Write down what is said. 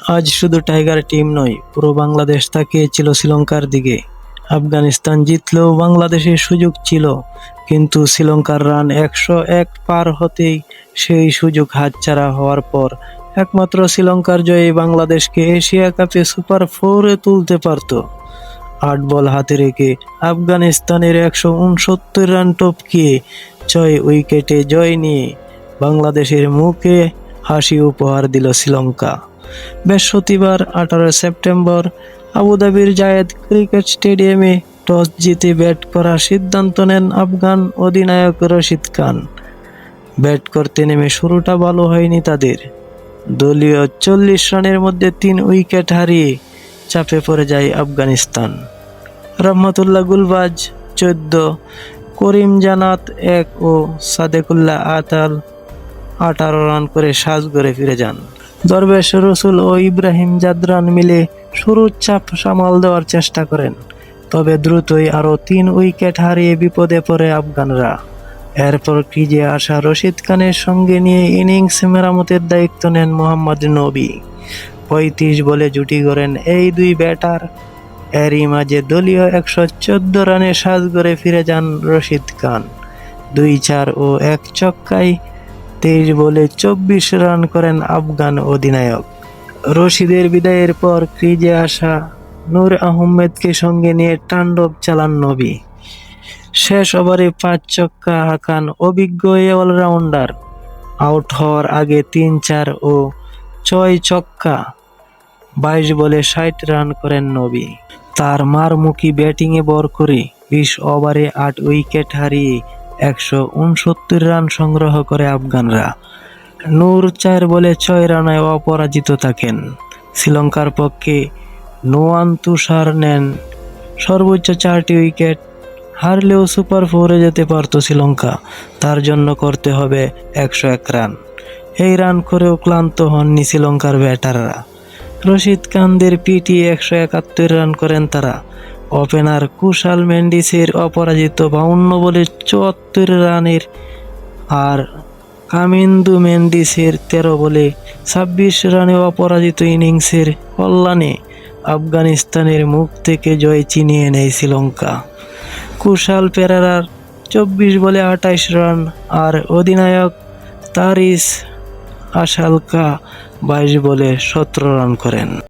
আজ শুধু tiger team নয়, পুরো বাংলাদেশ তাকিয়েছিল শ্রীলঙ্কার দিকে। আফগানিস্তান জিতলেও বাংলাদেশের সুযোগ ছিল, কিন্তু শ্রীলঙ্কার রান একশো এক পার হতেই সেই সুযোগ হাতছাড়া হওয়ার পর একমাত্র শ্রীলঙ্কার জয়ে বাংলাদেশকে এশিয়া কাপে সুপার ফোরে তুলতে পারত। আট বল হাতে রেখে আফগানিস্তানের একশো উনসত্তর রান টপকিয়ে ছয় উইকেটে জয় নিয়ে বাংলাদেশের মুখে হাসি উপহার দিল শ্রীলঙ্কা। বৃহস্পতিবার আঠারো সেপ্টেম্বর, আবুধাবির জায়েদ ক্রিকেট স্টেডিয়ামে টস জিতে ব্যাট করার সিদ্ধান্ত নেন আফগান অধিনায়ক রশিদ খান। ব্যাট করতে নেমে শুরুটা ভালো হয়নি তাদের। দলীয় চল্লিশ রানের মধ্যে তিন উইকেট হারিয়ে চাপে পড়ে যায় আফগানিস্তান। রহমতুল্লাহ গুলবাজ, চোদ্দ, করিম জানাত এক ও সাদেকুল্লাহ আতাল আঠারো রান করে সাজগড়ে ফিরে যান। দরবেশ রসুল ও ইব্রাহিম জাদরান মিলে শুরুর চাপ সামাল দেওয়ার চেষ্টা করেন, তবে দ্রুতই আরও তিন উইকেট হারিয়ে বিপদে পড়ে আফগানরা। এরপর ক্রিজে আসা রশিদ খানের সঙ্গে নিয়ে ইনিংস মেরামতের দায়িত্ব নেন মোহাম্মদ নবী। পঁয়ত্রিশ বলে জুটি করেন এই দুই ব্যাটার। এরই মাঝে দলীয় একশো চোদ্দ রানে সাজ করে ফিরে যান রশিদ খান। দুই চার ও এক ছক্কায় তেইশ বলে চব্বিশ রান করেন আফগান অধিনায়ক। রশিদের বিদায়ের পর ক্রিজে আসা নূর আহমেদকে সঙ্গে নিয়ে তাণ্ডব চালান নবী। শেষ ওভারে পাঁচ চক্কা হাঁকান অভিজ্ঞ এই অলরাউন্ডার। আউট হওয়ার আগে তিন চার ও ছয় চক্কা বাইশ বলে ষাট রান করেন নবী। তার মারমুখী ব্যাটিংয়ে বর করে বিশ ওভারে আট উইকেট হারিয়ে একশো উনসত্তর রান সংগ্রহ করে আফগানরা। নূর চার বলে ছয় রানে অপরাজিত থাকেন। শ্রীলঙ্কার পক্ষে নোয়ান তুষার নেন। সর্বোচ্চ চারটি উইকেট হারলেও সুপার ফোরে যেতে পারত শ্রীলঙ্কা। তার জন্য করতে হবে একশো এক রান। এই রান করেও ক্লান্ত হননি শ্রীলঙ্কার ব্যাটাররা। রশিদ খানদের পিটি একশো একাত্তর রান করেন তারা। ওপেনার কুশাল মেন্ডিসের অপরাজিত বাউন্ন বলে চুয়াত্তর রানের আর কামিন্দু মেন্ডিসের তেরো বলে ছাব্বিশ রানে অপরাজিত ইনিংসের কল্যাণে আফগানিস্তানের মুখ থেকে জয় চিনিয়ে নেয় শ্রীলঙ্কা। কুশাল পেরারার চব্বিশ বলে আঠাইশ রান আর অধিনায়ক তারিস আশালকা বাইশ বলে সতেরো রান করেন।